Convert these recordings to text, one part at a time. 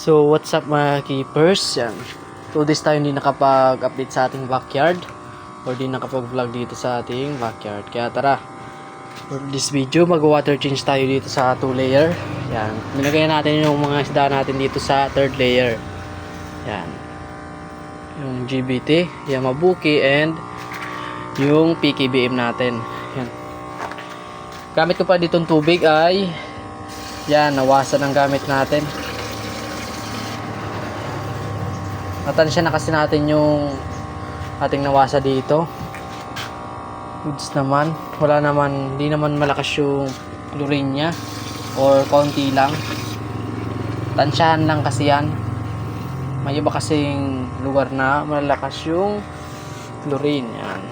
So, what's up mga keepers? Yan. Two days tayo hindi nakapag-update sa ating backyard or di nakapag-vlog dito sa ating backyard. Kaya tara, for this video, mag-water change tayo dito sa two layer. Yan. Nilagay natin yung mga isda natin dito sa third layer. Yan. Yung GBT, Yamabuki, and yung PKBM natin. Yan. Gamit ko pa ditong tubig ay yan, nawasan ang gamit natin. Natansya na kasi natin yung ating nawasa dito. Goods naman. Wala naman, hindi naman malakas yung chlorine niya. Or konti lang. Tansyahan lang kasi yan. May iba kasing lugar na malakas yung chlorine. Yan.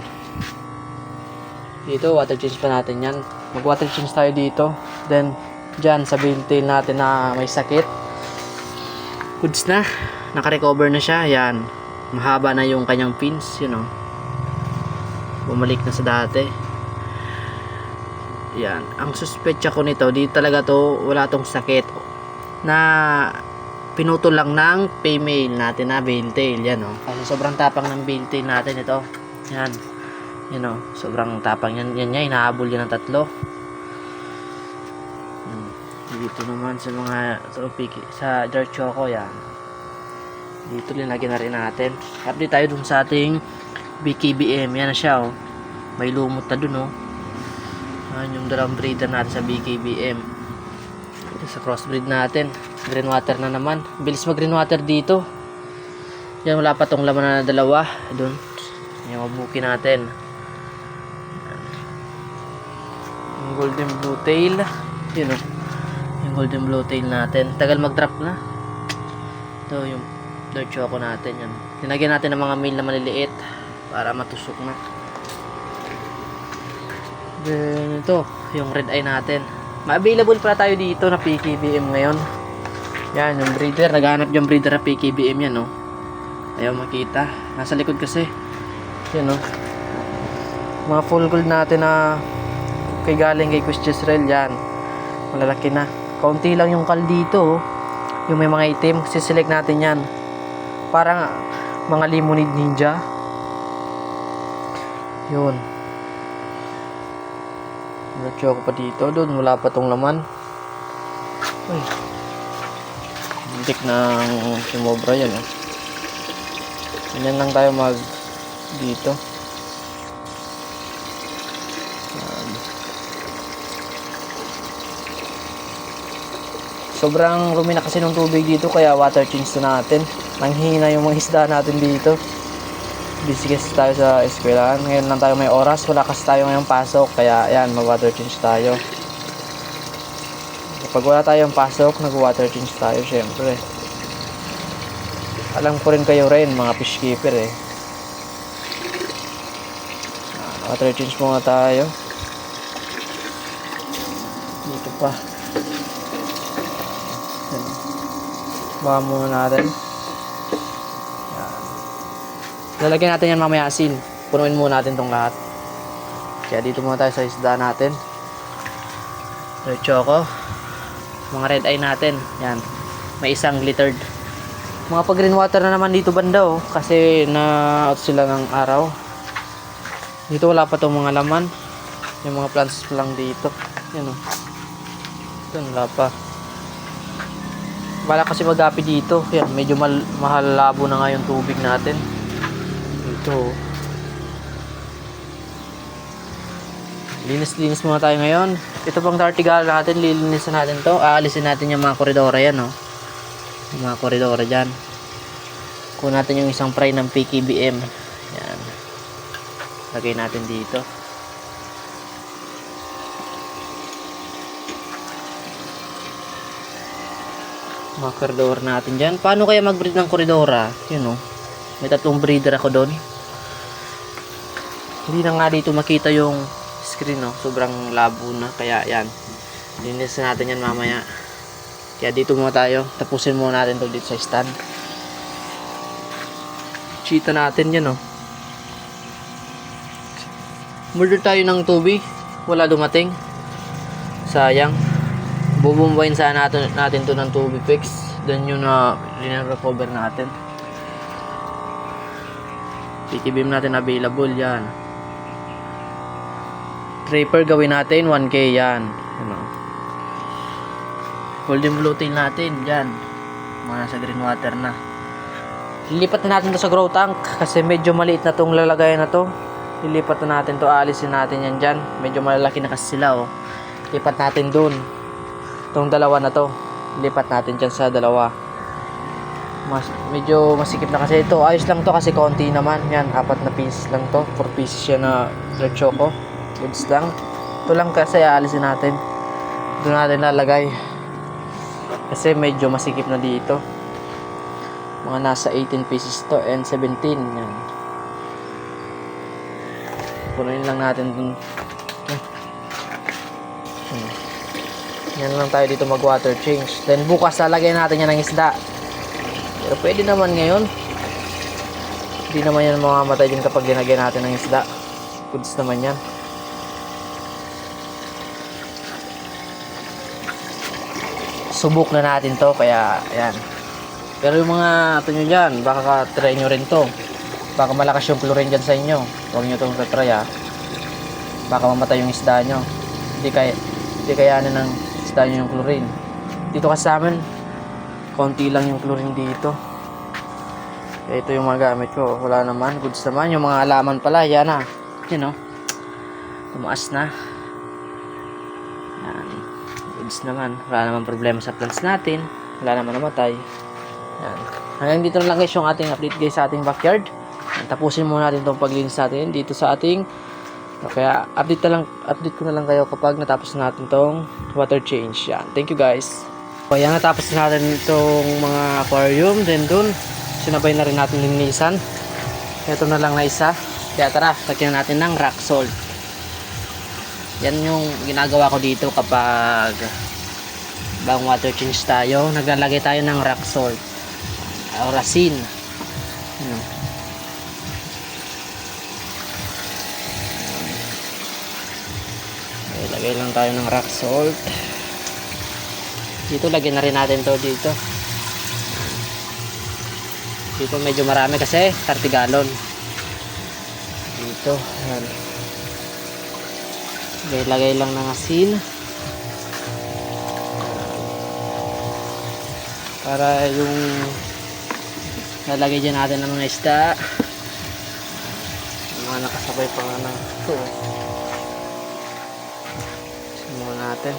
Dito, water change pa natin yan. Mag water change tayo dito. Then, dyan sa tail natin na may sakit. Goods na. Naka-recover na siya. Yan. Mahaba na yung kanyang pins. You know. Bumalik na sa dati. Yan. Ang suspetsa ko nito, di talaga to, wala tong sakit. Na pinutol lang ng female natin na veil tail. Yan o. Kasi sobrang tapang ng veil tail natin ito. Yan. Yan o. Sobrang tapang yan. Yan niya. Inahabol yan ng tatlo. Dito naman sa mga sa upiki, sa dark choco yan. Dito linagyan na rin natin. Update tayo dun sa ating BKBM. Yan na siya oh. May lumot na dun oh. Yan yung dalawang breeder natin sa BKBM. Ito sa crossbreed natin. Green water na naman. Bilis mag green water dito. Yan wala pa tong laman na dalawa. Dun. Yung mabuki natin. Yung golden blue tail. Yun oh. Yung golden blue tail natin. Tagal mag-drop na. Ito yung dark choco natin yan. Tinagyan natin ng mga meal na maliliit para matusok na. Then ito, yung red eye natin. Ma-available pala tayo dito na PKBM ngayon. Yan, yung breeder. Naghanap yung breeder na PKBM yan, no. Ayaw makita. Nasa likod kasi. Yan, no. Mga full gold natin na kay galing kay Quiz Jezreel, yan. Malalaki na. Kaunti lang yung kal dito, oh. Yung may mga itim. Siselect natin yan. Parang mga limonid ninja. Yun. Diretso ako pa dito. Doon, wala pa tong laman. Uy. Hindi ng sumobra yan. Eh. Ganyan lang tayo mag dito. Sobrang rumi na kasi ng tubig dito kaya water change na natin. Nanghina yung mga isda natin dito. Busy kasi tayo sa eskwelahan. Ngayon lang tayo may oras. Wala kasi tayo ngayong pasok. Kaya yan, mag-water change tayo. Kapag wala tayong pasok, nag-water change tayo syempre. Alam ko rin kayo rin, mga fish keeper eh. Water change muna tayo. Dito pa. Baka muna natin. Lalagyan natin yan mamaya asin. Punuin muna natin tong lahat. Kaya dito muna tayo sa isda natin. Red choco. Mga red eye natin. Yan. May isang glittered. Mga pag green water na naman dito banda oh. Kasi na out sila ng araw. Dito wala pa tong mga laman. Yung mga plants lang dito. Yan oh. Ito wala pa. Wala kasi magapi dito. Yan, medyo mal mahal labo na nga yung tubig natin. Ito. Linis-linis muna tayo ngayon. Ito pang tartigal natin, lilinisan natin to. Aalisin natin yung mga koridora yan, no? Yung mga koridora dyan. Kunin natin yung isang fry ng PKBM. Yan. Lagay natin dito. Mga koridor natin dyan. Paano kaya mag-breed ng koridora? Yun, no? May tatlong breeder ako doon. Hindi na nga dito makita yung screen, no? Sobrang labo na. Kaya, yan. Linis natin yan mamaya. Kaya dito muna tayo. Tapusin muna natin to dito sa stand. Cheetah natin yan, no? Murder tayo ng tubig. Wala dumating. Sayang. Bubumbayin sana natin, natin to ng tubig fix. then yun na recover natin beam natin available yan Draper gawin natin 1k yan ano Golden blue tail natin dyan mga nasa green water na Lilipat na natin to sa grow tank kasi medyo maliit na tong lalagayan na to. Lilipat na natin to, alisin natin yan dyan. Medyo malalaki na kasi sila oh. Lipat natin dun. Tong dalawa na to. Lipat natin dyan sa dalawa. Mas, medyo masikip na kasi ito. Ayos lang to kasi konti naman. Yan, apat na pieces lang to. 4 pieces yan na red choco. Goods lang. Ito lang kasi aalisin natin. Doon natin lalagay. Kasi medyo masikip na dito mga nasa 18 pieces to and 17 yan punuin lang natin dun yan lang tayo dito mag water change then bukas lalagay natin yan ng isda pero pwede naman ngayon hindi naman yan mamamatay din kapag ginagay natin ng isda goods naman yan subok na natin to kaya ayan pero yung mga ito nyo dyan, baka ka-try nyo rin to. Baka malakas yung chlorine dyan sa inyo. Huwag nyo itong try ah. Baka mamatay yung isda nyo. Hindi kaya, hindi kayanin ng nyo yung chlorine. Dito kasi sa amin, konti lang yung chlorine dito. Ito yung mga gamit ko. Wala naman, goods naman. Yung mga alaman pala, yan ah. Yan oh. Tumaas na. Yan. Goods naman. Wala naman problema sa plants natin. Wala naman namatay. Yan. Hanggang dito na lang guys yung ating update guys sa ating backyard. Tapusin muna natin itong paglinis natin dito sa ating kaya update na lang update ko na lang kayo kapag natapos natin tong water change. Yan. Thank you guys. Kaya natapos na natin itong mga aquarium then dun sinabay na rin natin linisan. Ito na lang na isa. Kaya tara, lagyan natin ng rock salt. Yan yung ginagawa ko dito kapag bagong water change tayo. Naglalagay tayo ng rock salt o rasin ano. Okay, lagay lang tayo ng rock salt. Dito lagyan na rin natin to dito. Dito medyo marami kasi 30 gallon. Dito yan okay, lagay lang ng asin. Para yung lalagay dyan natin ng mga isda. Mga nakasabay pa nga ng ito natin.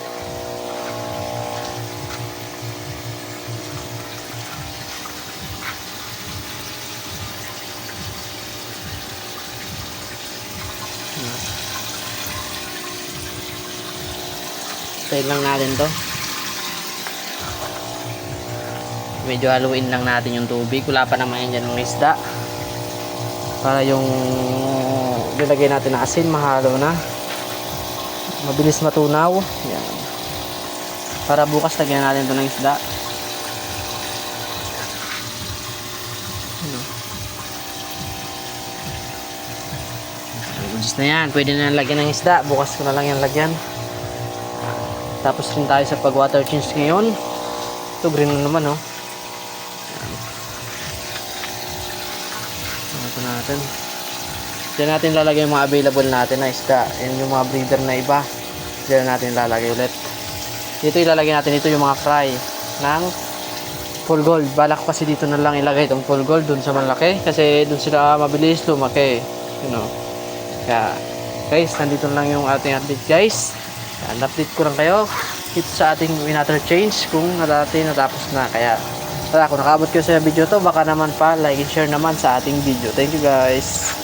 Tayo lang natin to. Medyo haluin lang natin yung tubig. Wala pa naman yan ng isda. Para yung nilagay natin na asin mahalo na mabilis matunaw. Yan. Para bukas lagyan natin ito ng isda. Gusto na yan, pwede na lagyan ng isda. Bukas ko na lang yan lagyan. Tapos rin tayo sa pag water change ngayon. Ito green na naman oh. Ito natin Diyan natin lalagay yung mga available natin na isda yan yung mga breeder na iba. Diyan natin lalagay ulit. Dito ilalagay natin ito yung mga fry ng full gold. Balak kasi dito na lang ilagay itong full gold dun sa malaki kasi dun sila mabilis lumaki you know. Kaya guys nandito lang yung ating update guys. Yan, update ko lang kayo dito sa ating water change kung natin natapos na. Kaya tara kung nakabot kayo sa video to baka naman pa like and share naman sa ating video. Thank you guys